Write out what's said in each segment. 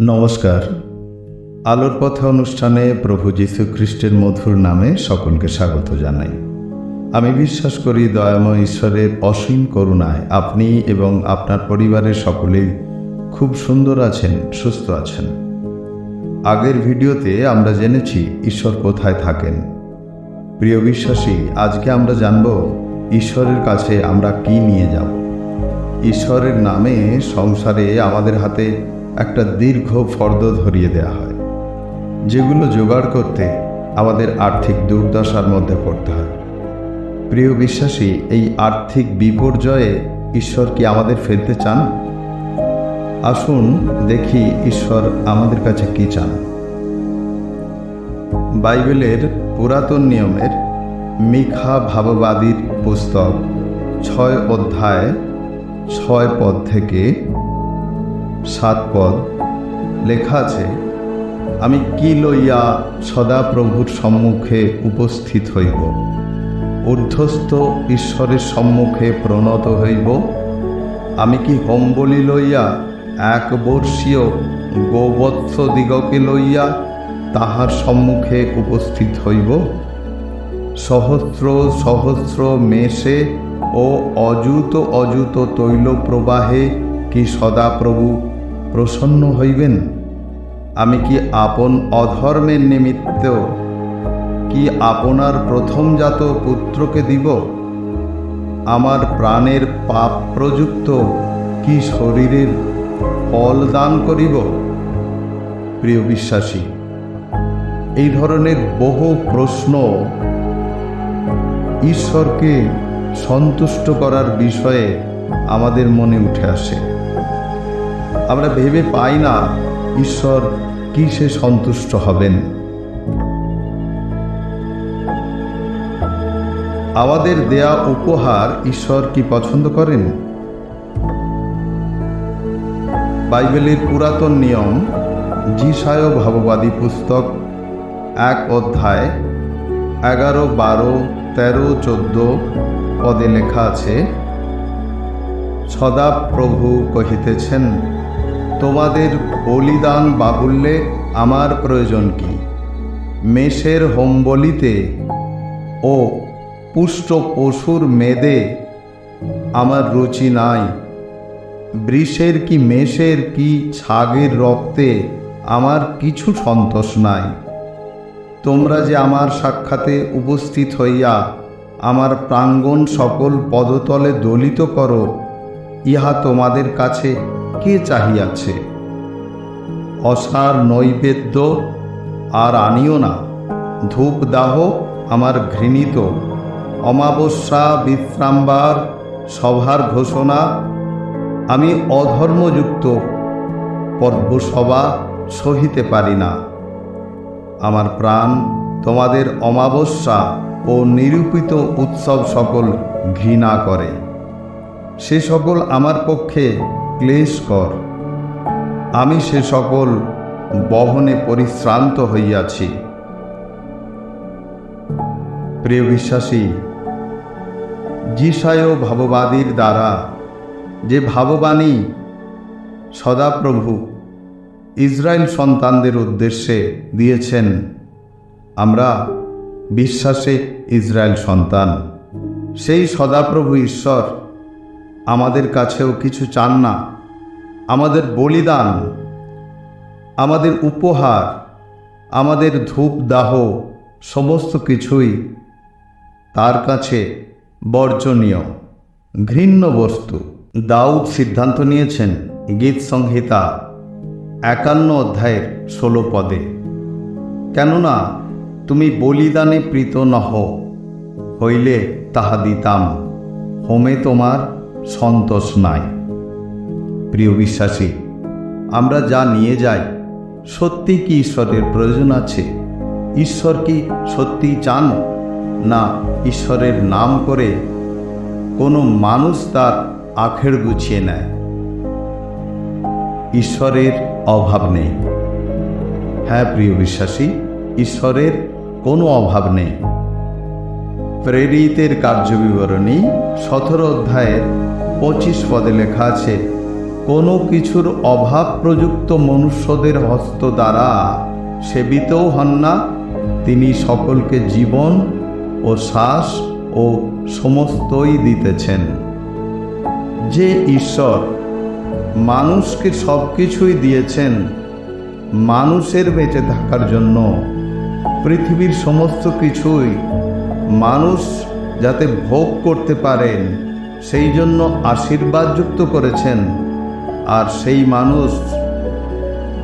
নমস্কার। আলোর পথে অনুষ্ঠানে প্রভু যীশু খ্রিস্টের মধুর নামে সকলকে স্বাগত জানাই। আমি বিশ্বাস করি দয়াময় ঈশ্বরের অসীম করুণায় আপনি এবং আপনার পরিবারের সকলেই খুব সুন্দর আছেন, সুস্থ আছেন। আগের ভিডিওতে আমরা জেনেছি ঈশ্বর কোথায় থাকেন। প্রিয় বিশ্বাসী, আজকে আমরা জানব ঈশ্বরের কাছে আমরা কি নিয়ে যাব। ঈশ্বরের নামে সংসারে আমাদের হাতে একটা দীর্ঘ ফর্দ ধরিয়ে দেওয়া হয়, যেগুলো জোগাড় করতে আমাদের আর্থিক দুর্দশার মধ্যে পড়তে হয়। প্রিয় বিশ্বাসী, এই আর্থিক বিপর্যয়ে ঈশ্বর কি আমাদের ফেলতে চান? আসুন দেখি ঈশ্বর আমাদের কাছে কি চান। বাইবেলের পুরাতন নিয়মের মিখা ভাববাদীর পুস্তক ছয় অধ্যায় ছয় পদ থেকে সাত পদ, লেখা আছে, আমি কি লইয়া সদাপ্রভুর সম্মুখে উপস্থিত হইব? ঊর্ধ্বস্থ ঈশ্বরের সম্মুখে প্রণত হইব? আমি কি হোমবলি লইয়া এক বর্ষীয় গোবৎস দিগকে লইয়া তাহার সম্মুখে উপস্থিত হইব? সহস্র সহস্র মেষে ও অযুত অযুত তৈল প্রবাহে কি সদাপ্রভু প্রসন্ন হইবেন? আমি কি আপন অধর্মের নিমিত্ত কি আপনার প্রথমজাত পুত্রকে দিব? আমার প্রাণের পাপ প্রযুক্ত কি শরীরের ফল দান করিব? প্রিয় বিশ্বাসী, এই ধরনের বহু প্রশ্ন ঈশ্বরকে সন্তুষ্ট করার বিষয়ে আমাদের মনে উঠে আসে। আমরা ভেবে পাই না ঈশ্বর কি সে সন্তুষ্ট হবেন। আমাদের দেয়া উপহার ঈশ্বর কি পছন্দ করেন? বাইবেলের পুরাতন নিয়ম জিসায় ভাববাদী পুস্তক, এক অধ্যায়, এগারো, বারো, তেরো, চোদ্দ পদে লেখা আছে, সদা প্রভু কহিতেছেন তোমাদের বলিদান বাহুল্যে আমার প্রয়োজন কি? মেষের হোমবলিতে ও পুষ্ট পশুর মেদে আমার রুচি নাই। বৃষের কি মেষের কি ছাগের রক্তে আমার কিছু সন্তোষ নাই। তোমরা যে আমার সাক্ষাতে উপস্থিত হইয়া আমার প্রাঙ্গণ সকল পদতলে দলিত করো, ইহা তোমাদের কাছে কে চাহিয়াছে? অসার নৈবেদ্য আর আনিও না। ধূপ দাহ আমার ঘৃণিত। অমাবস্যা বিশ্রামবার সভার ঘোষণা। আমি অধর্মযুক্ত পর্বসভা সহিতে পারি না। আমার প্রাণ তোমাদের অমাবস্যা ও নিরূপিত উৎসব সকল ঘৃণা করে। সে সকল আমার পক্ষে ক্লেশকর আমি সে সকল বহনে পরিশ্রান্ত হইয়াছি। প্রিয় বিশ্বাসী যিশায় ভাববাদীর দ্বারা যে ভাববাণী সদাপ্রভু ইসরায়েল সন্তানদের উদ্দেশ্যে দিয়েছেন, আমরা বিশ্বাসে ইসরায়েল সন্তান। সেই সদাপ্রভু ঈশ্বর আমাদের কাছেও কিছু চান না। আমাদের বলিদান, আমাদের উপহার, আমাদের ধূপ দাহ সমস্ত কিছুই তার কাছে বর্জনীয়। ঘৃণ্য বস্তু। দাউদ সিদ্ধান্ত নিয়েছেন গীত সংহিতা একান্ন অধ্যায়ের ষোলো পদে। কেননা তুমি বলিদানে প্রীত নহ, হইলে তাহা দিতাম। হোমে তোমার সন্তোষ নাই। প্রিয় বিশ্বাসী, আমরা যা নিয়ে যাই, সত্যি কি ঈশ্বরের প্রয়োজন আছে? ঈশ্বর কি সত্যি চান? না, ঈশ্বরের নাম করে কোনো মানুষ তার আখের গুছিয়ে নেয়। ঈশ্বরের অভাব নেই। হ্যাঁ প্রিয় বিশ্বাসী, ঈশ্বরের কোনো অভাব নেই। প্রেরিতের কার্যবিবরণী সতেরো অধ্যায়ের পঁচিশ পদে লেখা আছে, কোনো কিছুর অভাব প্রযুক্ত মনুষ্যদের হস্ত দ্বারা সেবিতও হন না। তিনি সকলকে জীবন ও শ্বাস ও সমস্তই দিতেছেন। যে ঈশ্বর মানুষকে সব কিছুই দিয়েছেন, মানুষের বেঁচে থাকার জন্য পৃথিবীর সমস্ত কিছুই মানুষ যাতে ভোগ করতে পারেন, সেই জন্য আশীর্বাদযুক্ত করেছেন। আর সেই মানুষ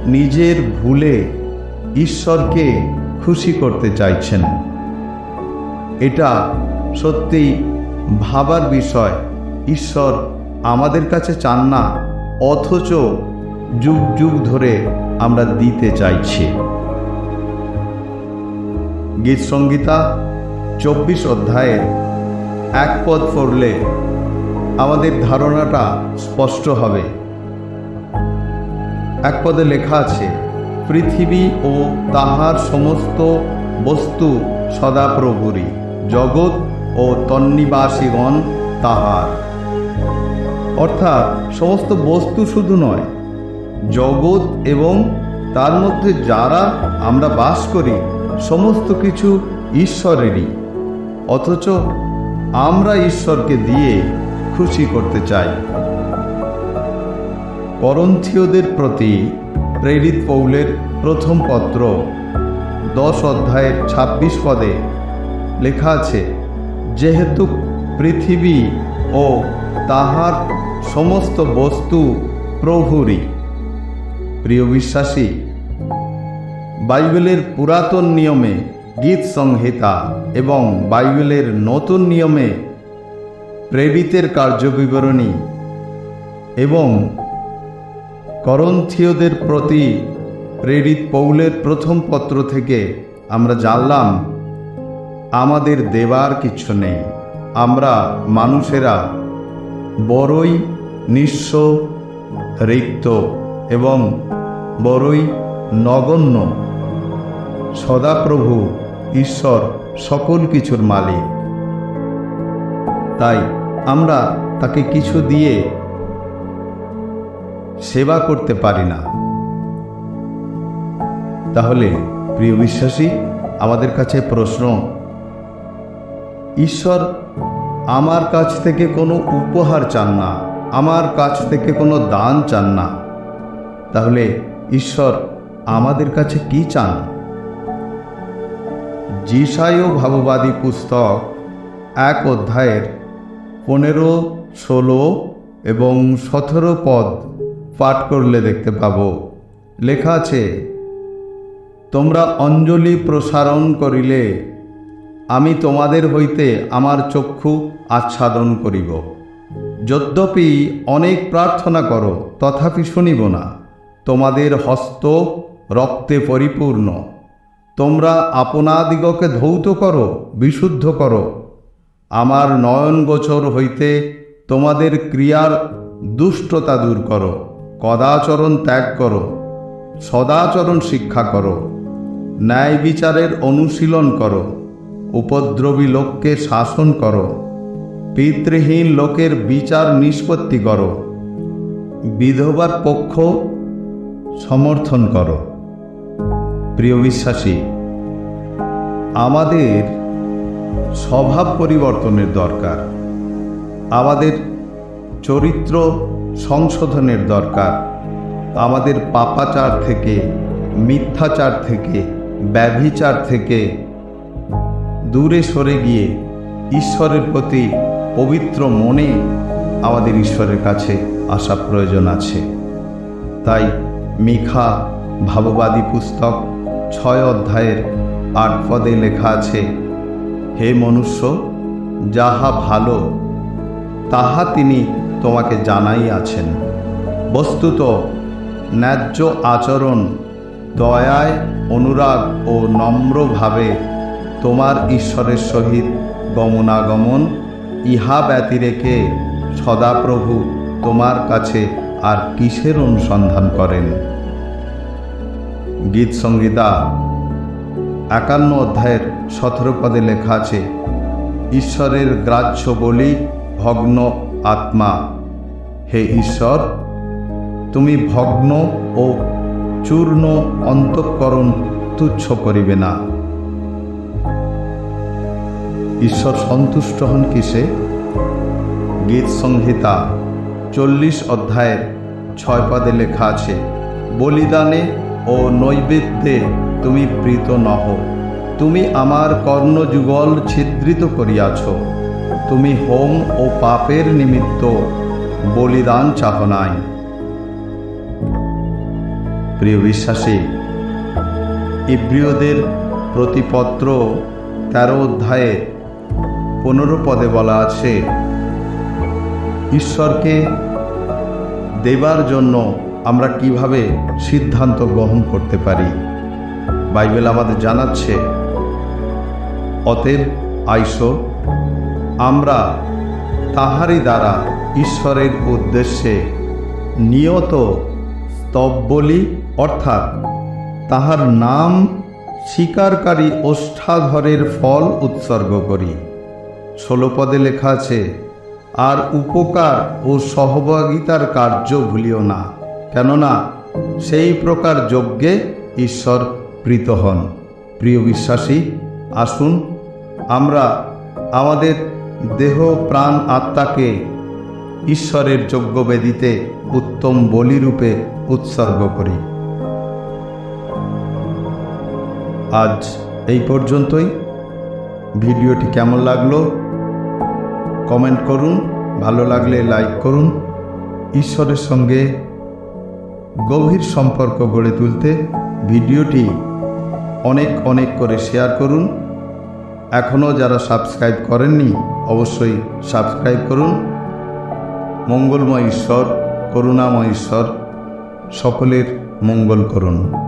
নিজের ভুলে ঈশ্বরকে খুশি করতে চাইছেন। এটা সত্যি ভাবার বিষয়। ঈশ্বর আমাদের কাছে চান না, অথচ যুগ যুগ ধরে আমরা দিতে চাইছি। গীত সংগীতা চব্বিশ অধ্যায়ের এক পদ পড়লে আমাদের ধারণাটা স্পষ্ট হবে। এক পদে লেখা আছে, পৃথিবী ও তাহার সমস্ত বস্তু সদাপ্রভুরই জগৎ ও তন্নিবাসীগণ তাহার। অর্থাৎ সমস্ত বস্তু শুধু নয়, জগৎ এবং তার মধ্যে যারা আমরা বাস করি, সমস্ত কিছু ঈশ্বরেরই। অথচ আমরা ঈশ্বরকে দিয়ে খুশি করতে চাই। করন্থীয়দের প্রতি প্রেরিত পৌলের প্রথম পত্র, দশ অধ্যায়ের ছাব্বিশ পদে লেখা আছে, যেহেতু পৃথিবী ও তাহার সমস্ত বস্তু প্রভুরই। প্রিয় বিশ্বাসী, বাইবেলের পুরাতন নিয়মে গীত সংহিতা এবং বাইবেলের নতুন নিয়মে প্রেরিতের কার্যবিবরণী এবং করন্থীয়দের প্রতি প্রেরিত পৌলের প্রথম পত্র থেকে আমরা জানলাম, আমাদের দেবার কিছু নেই। আমরা মানুষেরা বড়ই নিঃস্ব, রিক্ত এবং বড়ই নগণ্য। সদাপ্রভু ঈশ্বর সকল কিছুর মালিক। তাই আমরা তাকে কিছু দিয়ে সেবা করতে পারি না। তাহলে, প্রিয় বিশ্বাসী, আমাদের কাছে প্রশ্ন, ঈশ্বর আমার কাছ থেকে কোনো উপহার চান না, আমার কাছ থেকে কোনো দান চান না। তাহলে, ঈশ্বর আমাদের কাছে কি চান? জিসায় ভাববাদী পুস্তক, এক অধ্যায়ের পনেরো, ষোলো এবং সতেরো পদ পাঠ করলে দেখতে পাব। লেখা আছে, তোমরা অঞ্জলি প্রসারণ করিলে আমি তোমাদের হইতে আমার চক্ষু আচ্ছাদন করিব। যদ্যপি অনেক প্রার্থনা করো, তথাপি শুনিব না। তোমাদের হস্ত রক্তে পরিপূর্ণ। তোমরা আপনাদিগকে ধৌত করো, বিশুদ্ধ করো। আমার নয়ন গোচর হইতে তোমাদের ক্রিয়ার দুষ্টতা দূর করো, কদাচরণ ত্যাগ করো, সদাচরণ শিক্ষা করো, ন্যায় বিচারের অনুশীলন করো, উপদ্রবী লোককে শাসন করো, পিতৃহীন লোকের বিচার নিষ্পত্তি করো, বিধবার পক্ষ সমর্থন করো। প্রিয় বিশ্বাসী, আমাদের স্বভাব পরিবর্তনের দরকার, আমাদের চরিত্র সংশোধনের দরকার, আমাদের পাপাচার থেকে, মিথ্যাচার থেকে, ব্যভিচার থেকে দূরে সরে গিয়ে ঈশ্বরের প্রতি পবিত্র মনে আমাদের ঈশ্বরের কাছে আসা প্রয়োজন আছে। তাই মিখা ভাববাদী পুস্তক ছয় অধ্যায়ের আট পদে লেখা আছে, হে মনুষ্য, যাহা ভালো, তাহা তিনি তোমাকে জানাই আছেন বস্তুত, ন্যায্য আচরণ, দয়ায়, অনুরাগ ও নম্রভাবে তোমার ঈশ্বরের সহিত গমনাগমন, ইহা ব্যতিরেকে সদাপ্রভু তোমার কাছে আর কিসের অনুসন্ধান করেন? গীত সংগীতা, একান্ন অধ্যায়ের সতেরো পদে লেখা আছে, ঈশ্বরের গ্রাহ্য বলি ভগ্ন আত্মা। হে ঈশ্বর, তুমি ভগ্ন ও চূর্ণ অন্তঃকরণ তুচ্ছ করিবে না। ঈশ্বর সন্তুষ্ট হন কিসে? গীত সংহিতা, চল্লিশ অধ্যায়ের ছয় পদে লেখা আছে, বলিদানে ও নৈবেদ্যে তুমি প্রীত নহ। তুমি আমার কর্ণযুগল ছিদ্রিত করিয়াছ। তুমি হোম ও পাপের নিমিত্ত বলিদান চাহ নাই প্রিয় বিশ্বাসী, ইব্রিয়দের প্রতিপত্র তেরো অধ্যায়ে পনেরো পদে বলা আছে, ঈশ্বরকে দেবার জন্য আমরা কীভাবে সিদ্ধান্ত গ্রহণ করতে পারি? বাইবেল আমাদের জানাচ্ছে, অতএব আইসো, আমরা তাহারই দ্বারা ঈশ্বরের উদ্দেশ্যে নিয়ত স্তব বলি অর্থাৎ তাহার নাম স্বীকারকারী ওষ্ঠাধরের ফল উৎসর্গ করি। ষোলো পদে লেখা আছে, আর উপকার ও সহভাগিতার কার্য ভুলিও না। কেননা সেই প্রকার যজ্ঞে ঈশ্বর প্রীত হন। প্রিয় বিশ্বাসী, আসুন আমরা আমাদের দেহ প্রাণ আত্মাকে ঈশ্বরের যজ্ঞবেদিতে উত্তম বলিরূপে উৎসর্গ করি। আজ এই পর্যন্তই। ভিডিওটি কেমন লাগল? কমেন্ট করুন। ভালো লাগলে লাইক করুন। ঈশ্বরের সঙ্গে গভীর সম্পর্ক গড়ে তুলতে ভিডিওটি অনেক অনেক করে শেয়ার করুন। এখনও যারা সাবস্ক্রাইব করেননি, অবশ্যই সাবস্ক্রাইব করুন। মঙ্গলময় ঈশ্বর, করুণাময় ঈশ্বর, সকলের মঙ্গল করুন।